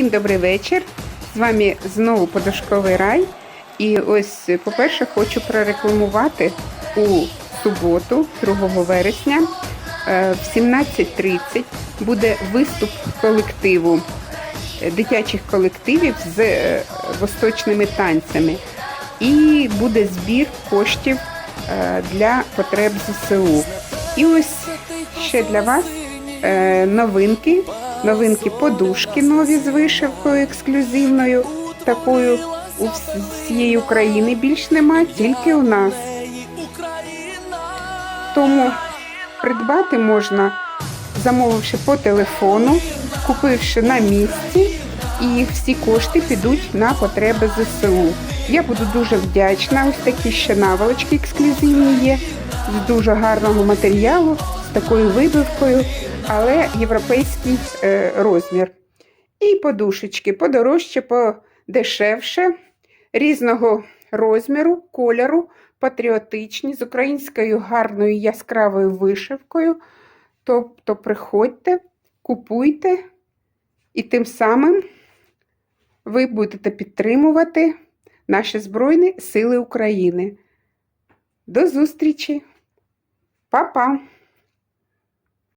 Всім добрий вечір. З вами знову подушковий рай. І ось, по-перше, хочу прорекламувати у суботу, 2 вересня, е, в 17.30 буде виступ колективу е, дитячих колективів з е, восточними танцями. І буде збір коштів для потреб ЗСУ. І ось ще для вас новинки. Новинки подушки нові з вишивкою ексклюзивною. Такою у всієї України більш нема, тільки у нас. Тому придбати можна, замовивши по телефону, купивши на місці, і всі кошти підуть на потреби ЗСУ. Я буду дуже вдячна. Ось такі ще наволочки ексклюзивні є з дуже гарного матеріалу, з такою вибивкою, але європейський е, розмір. І подушечки подорожче, подешевше, різного розміру, кольору, патріотичні, з українською гарною яскравою вишивкою. Тобто приходьте, купуйте, і тим самим ви будете підтримувати наші Збройні Сили України. До зустрічі! Па-па!